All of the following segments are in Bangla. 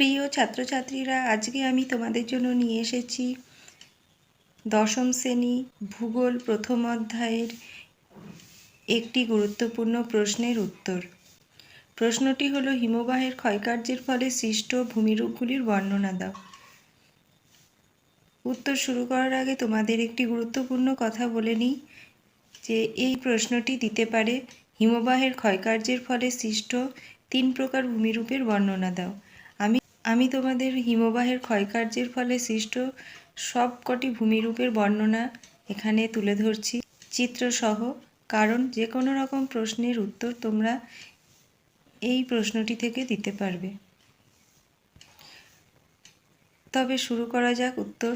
প্রিয় ছাত্রছাত্রীরা, আজকে আমি তোমাদের জন্য নিয়ে এসেছি দশম শ্রেণি ভূগোল প্রথম অধ্যায়ের একটি গুরুত্বপূর্ণ প্রশ্নের উত্তর। প্রশ্নটি হলো, হিমবাহের ক্ষয়কার্যের ফলে সৃষ্ট ভূমিরূপগুলির বর্ণনা দাও। উত্তর শুরু করার আগে তোমাদের একটি গুরুত্বপূর্ণ কথা বলে নিই, যে এই প্রশ্নটি দিতে পারে, হিমবাহের ক্ষয়কার্যের ফলে সৃষ্ট তিন প্রকার ভূমিরূপের বর্ণনা দাও। আমি তোমাদের হিমবাহের ক্ষয়কার্যের ফলে সৃষ্ট সব কটি ভূমিরূপের বর্ণনা এখানে তুলে ধরছি। চিত্রসহ, কারণ যে কোনো রকম প্রশ্নের উত্তর তোমরা এই প্রশ্নটি থেকে দিতে পারবে। তবে শুরু করা যাক উত্তর।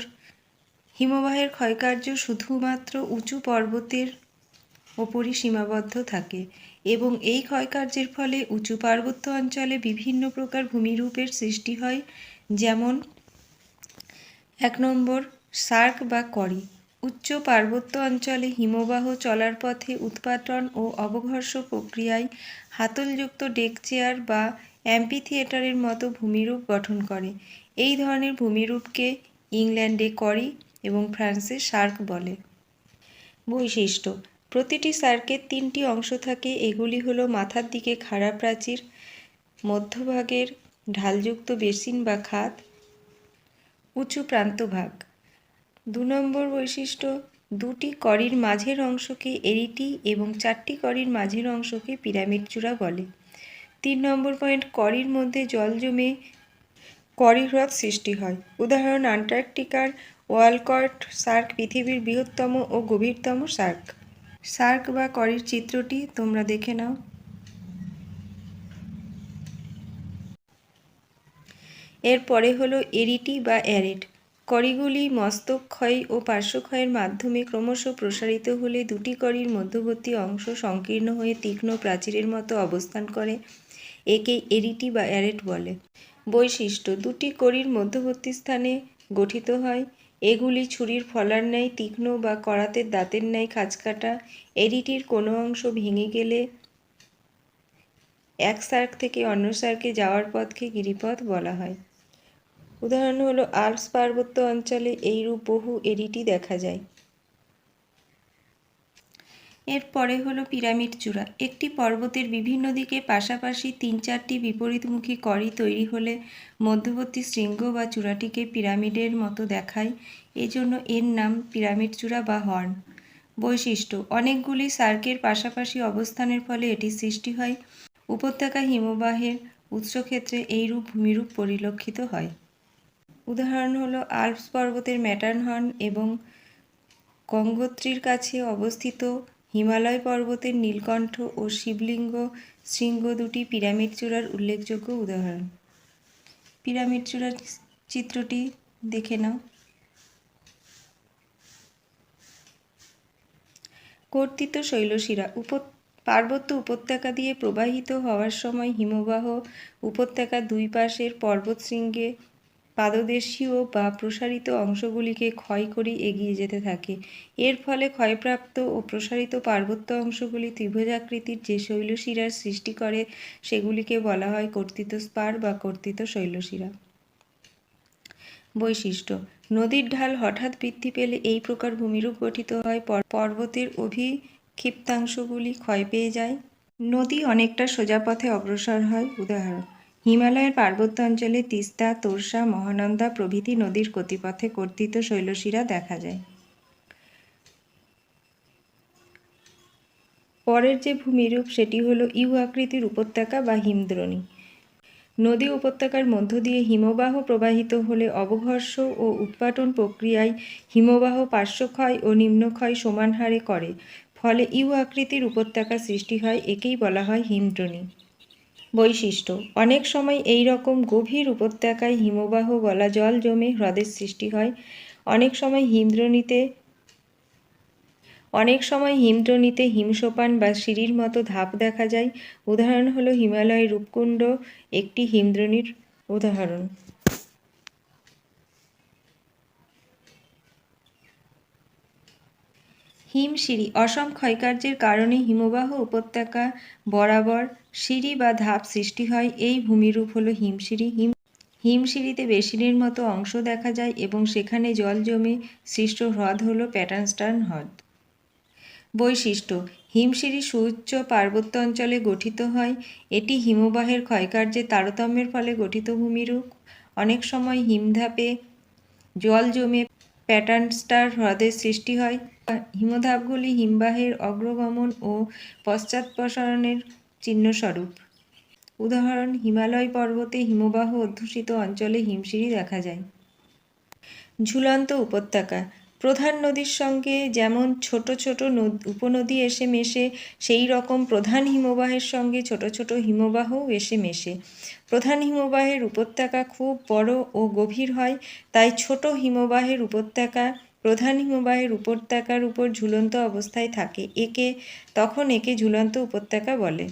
হিমবাহের ক্ষয়কার্য শুধুমাত্র উঁচু পর্বতের ওপরই সীমাবদ্ধ থাকে এবং এই ক্ষয়কার্যের ফলে উঁচু পার্বত্য অঞ্চলে বিভিন্ন প্রকার ভূমিরূপের সৃষ্টি হয়, যেমন এক নম্বর, সার্ক বা করি উচ্চ পার্বত্য অঞ্চলে হিমবাহ চলার পথে উৎপাটন ও অবঘর্ষ প্রক্রিয়ায় হাতলযুক্ত ডেক চেয়ার বা অ্যাম্পিথিয়েটারের মতো ভূমিরূপ গঠন করে। এই ধরনের ভূমিরূপকে ইংল্যান্ডে করি এবং ফ্রান্সে সার্ক বলে। বৈশিষ্ট্য প্রতিটি সার্কের তিনটি অংশ থাকে। এগুলি হলো মাথার দিকে খাড়া প্রাচীর, মধ্যভাগের ঢালযুক্ত বেসিন বা খাত, উঁচু প্রান্তভাগ দু নম্বর বৈশিষ্ট্য, দুটি করির মাঝের অংশকে এরিটি এবং চারটি করির মাঝের অংশকে পিরামিড চূড়া বলে। তিন নম্বর পয়েন্ট করির মধ্যে জল জমে করি হ্রদ সৃষ্টি হয়। উদাহরণ, আন্টার্কটিকার ওয়ালকট সার্ক পৃথিবীর বৃহত্তম ও গভীরতম সার্ক। সার্ক বা করির চিত্রটি তোমরা দেখে নাও। এরপরে হলো এরিটি বা অ্যারেট। করিগুলি মস্তক ক্ষয় ও পার্শ্বক্ষয়ের মাধ্যমে ক্রমশ প্রসারিত হলে দুটি করির মধ্যবর্তী অংশ সংকীর্ণ হয়ে তীক্ষ্ণ প্রাচীরের মতো অবস্থান করে, একে এরিটি বা অ্যারেট বলে। বৈশিষ্ট্য, দুটি করির মধ্যবর্তী স্থানে গঠিত হয় এগুলি ছুরির ফলার ন্যায় তীক্ষ্ণ বা করাতের দাঁতের ন্যায় খাঁজকাটা এডিটির কোনো অংশ ভেঙে গেলে এক সার্ক থেকে অন্য সার্কে যাওয়ার পথকে গিরিপথ বলা হয়। উদাহরণ হলো আল্পস পার্বত্য অঞ্চলে এইরূপ বহু এডিটি দেখা যায়। এরপরে হলো পিরামিড চূড়া। একটি পর্বতের বিভিন্ন দিকে পাশাপাশি তিন চারটি বিপরীতমুখী করি তৈরি হলে মধ্যবর্তী শৃঙ্গ বা চূড়াটিকে পিরামিডের মতো দেখায়। এজন্য এর নাম পিরামিড চূড়া বা হর্ন। বৈশিষ্ট্য, অনেকগুলি সার্কের পাশাপাশি অবস্থানের ফলে এটি সৃষ্টি হয়। উপত্যকা হিমবাহের উৎসক্ষেত্রে এইরূপ ভূমিরূপ পরিলক্ষিত হয়। উদাহরণ হলো আল্পস পর্বতের ম্যাটার্ন ম্যাটারহর্ন এবং গঙ্গোত্রীর কাছে অবস্থিত হিমালয় পর্বতের নীলকণ্ঠ ও শিবলিঙ্গ শৃঙ্গ দুটি পিরামিড চূড়ার উল্লেখযোগ্য উদাহরণ। পিরামিড চূড়ার চিত্রটি দেখে নাও। কর্তিত শৈলশিরা উপ পার্বত্য উপত্যকা দিয়ে প্রবাহিত হওয়ার সময় হিমবাহ উপত্যকার দুই পাশের পর্বতশৃঙ্গে পাদদেশীয় বা প্রসারিত অংশগুলিকে ক্ষয় করে এগিয়ে যেতে থাকে। এর ফলে ক্ষয়প্রাপ্ত ও প্রসারিত পার্বত্য অংশগুলি ত্রিভুজাকৃতির যে শৈলশিরার সৃষ্টি করে, সেগুলিকে বলা হয় কর্তিত স্পার বা কর্তিত শৈলশিরা। বৈশিষ্ট্য, নদীর ঢাল হঠাৎ বৃদ্ধি পেলে এই প্রকার ভূমিরূপ গঠিত হয় পর্বতের অভিক্ষিপ্তাংশগুলি ক্ষয় পেয়ে যায়। নদী অনেকটা সোজা পথে অগ্রসর হয়। উদাহরণ হিমালয়ের পার্বত্য অঞ্চলে তিস্তা, তোরসা, মহানন্দা প্রভৃতি নদীর গতিপথে কর্তৃত শৈলশিরা দেখা যায়। পরের যে ভূমিরূপ সেটি হলো ইউ আকৃতির উপত্যকা বা হিমদ্রোণী। নদী উপত্যকার মধ্য দিয়ে হিমবাহ প্রবাহিত হলে অবঘর্ষ ও উৎপাটন প্রক্রিয়ায় হিমবাহ পার্শ্বক্ষয় ও নিম্নক্ষয় সমান হারে করে, ফলে ইউ আকৃতির উপত্যকা সৃষ্টি হয়, একেই বলা হয় হিমদ্রোণী। বৈশিষ্ট্য। অনেক সময় এই রকম গভীর উপত্যকায় হিমবাহ গলা জল জমে হ্রদের সৃষ্টি হয়। অনেক সময় হিমদ্রণীতে, অনেক সময় হিমদ্রণীতে হিমসোপান বা সিঁড়ির মতো ধাপ দেখা যায়। উদাহরণ হলো হিমালয়ের রূপকুণ্ড, একটি হিমদ্রণীর উদাহরণ। হিমশিরি অসম ক্ষয়কার্যের কারণে হিমবাহ উপত্যকা বরাবর সিঁড়ি বা ধাপ সৃষ্টি হয়। এই ভূমিরূপ হলো হিমশিরি হিম হিমশিরিতে বেসিনের মতো অংশ দেখা যায় এবং সেখানে জল জমে সৃষ্ট হ্রদ হল প্যাটার্নস্টার্ন হ্রদ। বৈশিষ্ট্য হিমশিরি সুউচ্চ পার্বত্য অঞ্চলে গঠিত হয়। এটি হিমবাহের ক্ষয়কার্যের তারতম্যের ফলে গঠিত ভূমিরূপ। অনেক সময় হিমধাপে জল জমে প্যাটার্নস্টার হ্রদের সৃষ্টি হয়। হিমধাপগুলি হিমবাহের অগ্রগমন ও পশ্চাৎপসারণের চিহ্নস্বরূপ। উদাহরণ, হিমালয় পর্বতে হিমবাহ অধ্যুষিত অঞ্চলে হিমশিরি দেখা যায়। ঝুলন্ত উপত্যকা প্রধান নদীর সঙ্গে যেমন ছোট ছোট উপনদী এসে মেশে, সেই রকম প্রধান হিমবাহের সঙ্গে ছোট ছোট হিমবাহও এসে মেশে। প্রধান হিমবাহের উপত্যকা খুব বড় ও গভীর হয়, তাই ছোট হিমবাহের উপত্যকা প্রধান হিমবাহের উপত্যকার উপর ঝুলন্ত অবস্থায় থাকে। একে তখন একে ঝুলন্ত উপত্যকা বলে।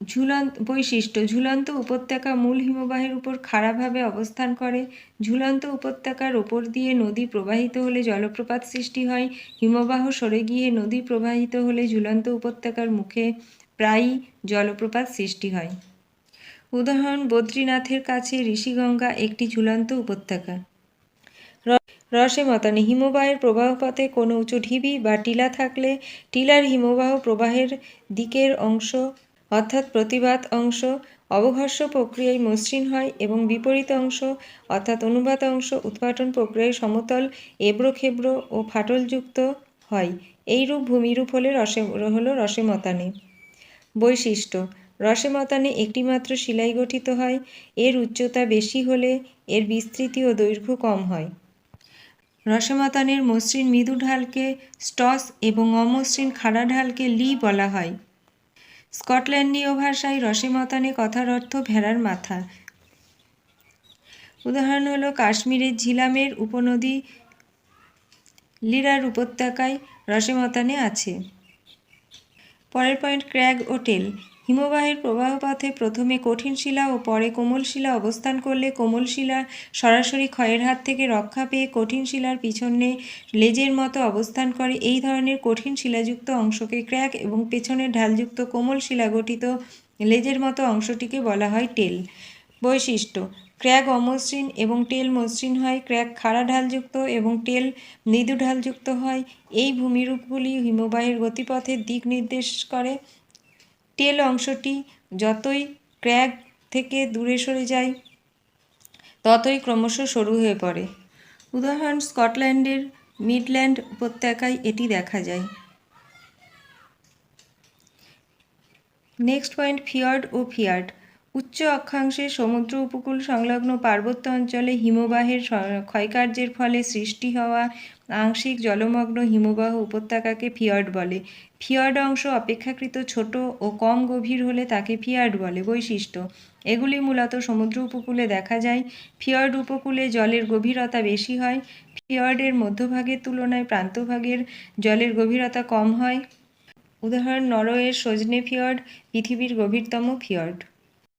ঝুলন্ত বৈশিষ্ট্য, ঝুলন্ত উপত্যকা মূল হিমবাহের উপর খাড়াভাবে অবস্থান করে। ঝুলন্ত উপত্যকার ওপর দিয়ে নদী প্রবাহিত হলে জলপ্রপাত সৃষ্টি হয়। হিমবাহ সরে গিয়ে নদী প্রবাহিত হলে ঝুলন্ত উপত্যকার মুখে প্রায়ই জলপ্রপাত সৃষ্টি হয়। উদাহরণ, বদ্রীনাথের কাছে ঋষিগঙ্গা একটি ঝুলন্ত উপত্যকা। রসে মতানি, হিমবাহের প্রবাহপথে কোনো উঁচু ঢিবি বা টিলা থাকলে টিলার হিমবাহ প্রবাহের দিকের অংশ অর্থাৎ প্রতিবাদ অংশ অবঘর্ষ প্রক্রিয়ায় মসৃণ হয় এবং বিপরীত অংশ, অর্থাৎ অনুবাদ অংশ উৎপাটন প্রক্রিয়ায় সমতল, এবড়োখেবড়ো ও ফাটলযুক্ত হয়। এইরূপ ভূমিরূপ হলে রসে, হলো রসেমতানি। বৈশিষ্ট্য, রসেমতানে একটিমাত্র শিলাই গঠিত হয়, এর উচ্চতা বেশি হলে এর বিস্তৃতি ও দৈর্ঘ্য কম হয়। রসেমতানের মসৃণ মৃদু ঢালকে স্টস এবং অমসৃণ খাড়া ঢালকে লি বলা হয়। স্কটল্যান্ডীয় ভাষায় রসেমতানে কথার অর্থ ভেড়ার মাথা। উদাহরণ হলো, কাশ্মীরের ঝিলামের উপনদী লিরার উপত্যকায় রসেমতানে আছে। পরের পয়েন্ট ক্র্যাগ ও টেল হিমবাহের প্রবাহপথে প্রথমে কঠিন শিলা ও পরে কোমল শিলা অবস্থান করলে কোমল শিলা সরাসরি ক্ষয়ের হাত থেকে রক্ষা পেয়ে কঠিন শিলার পিছনে লেজের মতো অবস্থান করে। এই ধরনের কঠিন শিলাযুক্ত অংশকে ক্র্যাক এবং পেছনের ঢালযুক্ত কোমল শিলা গঠিত লেজের মতো অংশটিকে বলা হয় টেল বৈশিষ্ট্য। ক্র্যাক অমসৃণ এবং টেল মসৃণ হয়। ক্র্যাক খাড়া ঢালযুক্ত এবং টেল মৃদু ঢালযুক্ত হয়। এই ভূমিরূপগুলি হিমবাহের গতিপথের দিক নির্দেশ করে। টেল অংশটি যতই ক্র্যাক থেকে দূরে সরে যায়, ততই ক্রমশ সরু হয়ে পড়ে। উদাহরণ, স্কটল্যান্ডের মিডল্যান্ড উপত্যকায় এটি দেখা যায়। নেক্সট পয়েন্ট, ফিয়ার্ড ও ফিয়ার্ড। উচ্চ অক্ষাংশে সমুদ্র উপকূল সংলগ্ন পার্বত্য অঞ্চলে হিমবাহের ক্ষয়কার্যের ফলে সৃষ্টি হওয়া আংশিক জলমগ্ন হিমবাহ উপত্যকাকে ফিয়ার্ড বলে। ফিয়ার্ড অংশ অপেক্ষাকৃত ছোট ও কম গভীর হলে তাকে ফিয়ার্ড বলে বৈশিষ্ট্য। এগুলি মূলত সমুদ্র উপকূলে দেখা যায়। ফিয়ার্ড উপকূলে জলের গভীরতা বেশি হয়। ফিয়ার্ডের মধ্যভাগের তুলনায় প্রান্তভাগের জলের গভীরতা কম হয়। উদাহরণ, নরওয়ের সজনে ফিয়ার্ড, পৃথিবীর গভীরতম ফিয়ার্ড।